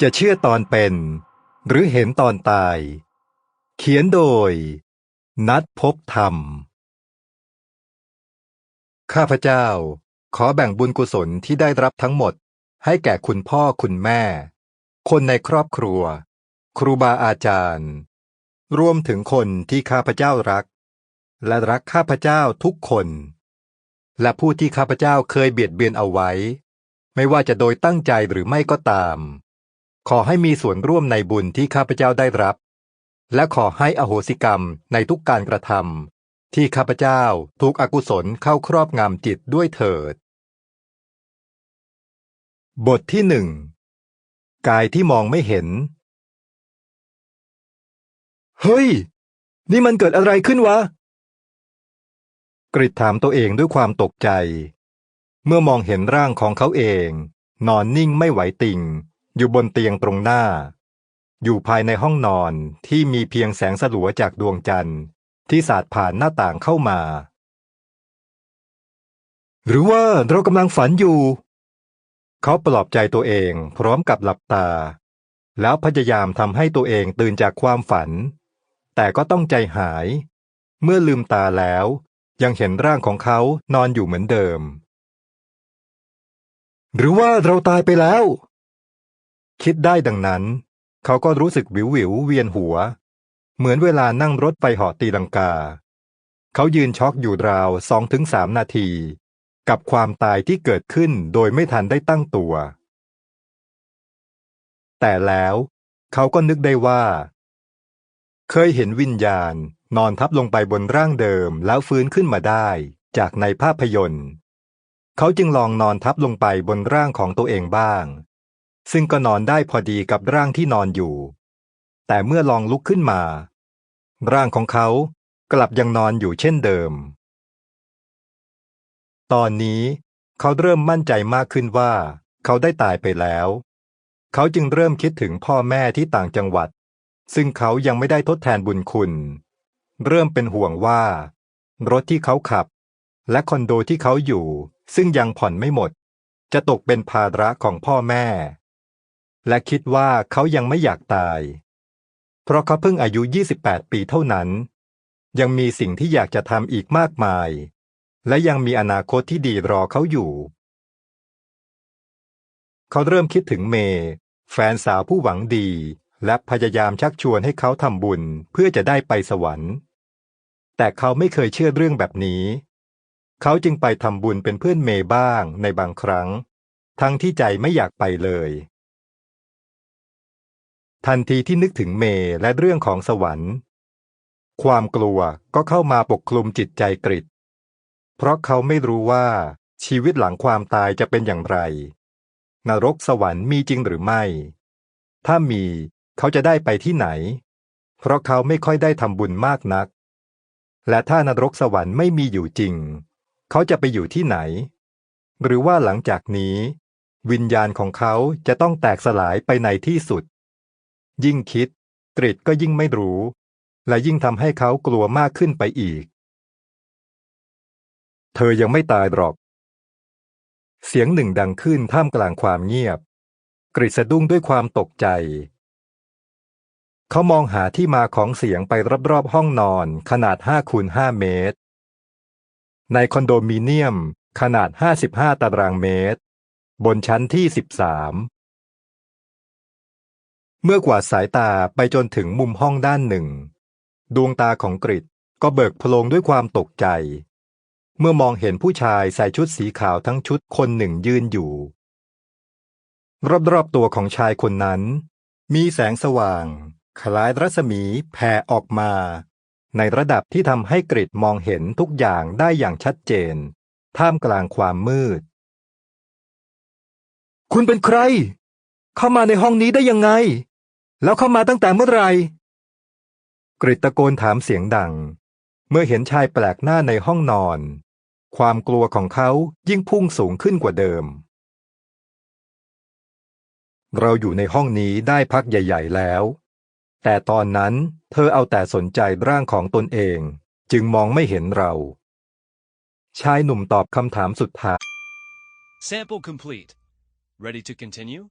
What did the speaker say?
จะเชื่อตอนเป็น หรือเห็นตอนตาย เขียนโดย นัดพบธรรม ข้าพเจ้า ขอแบ่งบุญกุศลที่ได้รับทั้งหมด ให้แก่คุณพ่อคุณแม่ คนในครอบครัว ครูบาอาจารย์ รวมถึงคนที่ข้าพเจ้ารัก และรักข้าพเจ้าทุกคน และผู้ที่ข้าพเจ้าเคยเบียดเบียนเอาไว้ ไม่ว่าจะโดยตั้งใจหรือไม่ก็ตาม ขอให้มีส่วนร่วมในบุญที่ข้าพเจ้าได้รับ และขอให้อโหสิกรรมในทุกการกระทำที่ข้าพเจ้าถูกอกุศลเข้าครอบงำจิตด้วยเถิด บทที่หนึ่งกายที่มองไม่เห็น เฮ้ย นี่มันเกิดอะไรขึ้นวะ ริดถามตัวเองด้วยความตกใจ เมื่อมองเห็นร่างของเขาเอง นอนนิ่งไม่ไหวติงอยู่บนเตียงตรงหน้า อยู่ภายในห้องนอนที่มีเพียงแสงสลัวจากดวงจันทร์ ที่สาดผ่านหน้าต่างเข้ามา หรือว่าเรากำลังฝันอยู่ เขาปลอบใจตัวเองพร้อมกับหลับตา แล้วพยายามทำให้ตัวเองตื่นจากความฝัน แต่ก็ต้องใจหายเมื่อลืมตาแล้ว ยังเห็นร่างของเขานอนอยู่เหมือนเดิม หรือว่าเราตายไปแล้ว คิดได้ดังนั้น เขาก็รู้สึกวิววิวเวียนหัว เหมือนเวลานั่งรถไปหาะตีลังกา เขายืนช็อกอยู่ราวสองถึงสามนาที กับความตายที่เกิดขึ้นโดยไม่ทันได้ตั้งตัว แต่แล้ว เขาก็นึกได้ว่า เคยเห็นวิญญาณนอนทับลงไปบนร่างเดิมแล้วฟื้นขึ้นมาได้จากในภาพยนตร์ เขาจึงลองนอนทับลงไปบนร่างของตัวเองบ้าง ซึ่งก็นอนได้พอดีกับร่างที่นอนอยู่ แต่เมื่อลองลุกขึ้นมา ร่างของเขากลับยังนอนอยู่เช่นเดิม ตอนนี้เขาเริ่มมั่นใจมากขึ้นว่า เขาได้ตายไปแล้ว เขาจึงเริ่มคิดถึงพ่อแม่ที่ต่างจังหวัด ซึ่งเขายังไม่ได้ทดแทนบุญคุณ เริ่มเป็นห่วงว่า รถที่เขาขับ และคอนโดที่เขาอยู่ ซึ่งยังผ่อนไม่หมด จะตกเป็นภาระของพ่อแม่ และคิดว่าเขายังไม่อยากตาย เพราะเขาเพิ่งอายุ 28 ปีเท่านั้น ยังมีสิ่งที่อยากจะทำอีกมากมาย และยังมีอนาคตที่ดีรอเขาอยู่เขาเริ่มคิดถึงเมย์แฟนสาวผู้หวังดี และพยายามชักชวนให้เขาทำบุญเพื่อจะได้ไปสวรรค์ แต่เขาไม่เคยเชื่อเรื่องแบบนี้ เขาจึงไปทำบุญเป็นเพื่อนเมย์บ้างในบางครั้ง ทั้งที่ใจไม่อยากไปเลย ทันทีที่นึกถึงเมย์และเรื่องของสวรรค์ ความกลัวก็เข้ามาปกคลุมจิตใจกริดเพราะเขาไม่รู้ว่าชีวิตหลังความตายจะเป็นอย่างไร นรกสวรรค์มีจริงหรือไม่ ถ้ามี เขาจะได้ไปที่ไหน เพราะเขาไม่ค่อยได้ทำบุญมากนัก และถ้านรกสวรรค์ไม่มีอยู่จริง เขาจะไปอยู่ที่ไหน หรือว่าหลังจากนี้ วิญญาณของเขาจะต้องแตกสลายไปในที่สุด ยิ่งคิดกริดก็ยิ่งไม่รู้ และยิ่งทำให้เขากลัวมากขึ้นไปอีก เธอยังไม่ตายหรอก เสียงหนึ่งดังขึ้นท่ามกลางความเงียบ กริดสะดุ้งด้วยความตกใจ เขามองหาที่มาของเสียงไปรอบๆห้องนอนขนาด5คูณ5เมตร ในคอนโดมิเนียมขนาด 55 ตารางเมตร บนชั้นที่ 13 เมื่อกวาดสายตาไปจนถึงมุมห้องด้านหนึ่ง ดวงตาของกริดก็เบิกโพลงด้วยความตกใจ เมื่อมองเห็นผู้ชายใส่ชุดสีขาวทั้งชุดคนหนึ่งยืนอยู่ รอบๆตัวของชายคนนั้น มีแสงสว่าง คล้ายรัศมีแผ่ออกมา ในระดับที่ทำให้กริดมองเห็นทุกอย่างได้อย่างชัดเจน ท่ามกลางความมืด คุณเป็นใคร เข้ามาในห้องนี้ได้ยังไง แล้วเข้ามาตั้งแต่เมื่อไหร่กริดตะโกนถามเสียงดัง เมื่อเห็นชายแปลกหน้าในห้องนอน ความกลัวของเขายิ่งพุ่งสูงขึ้นกว่าเดิม เราอยู่ในห้องนี้ได้พักใหญ่ ๆ แล้ว แต่ตอนนั้นเธอเอาแต่สนใจร่างของตนเอง จึงมองไม่เห็นเรา ชายหนุ่มตอบคำถามสุดท้าย Sample complete. Ready to continue?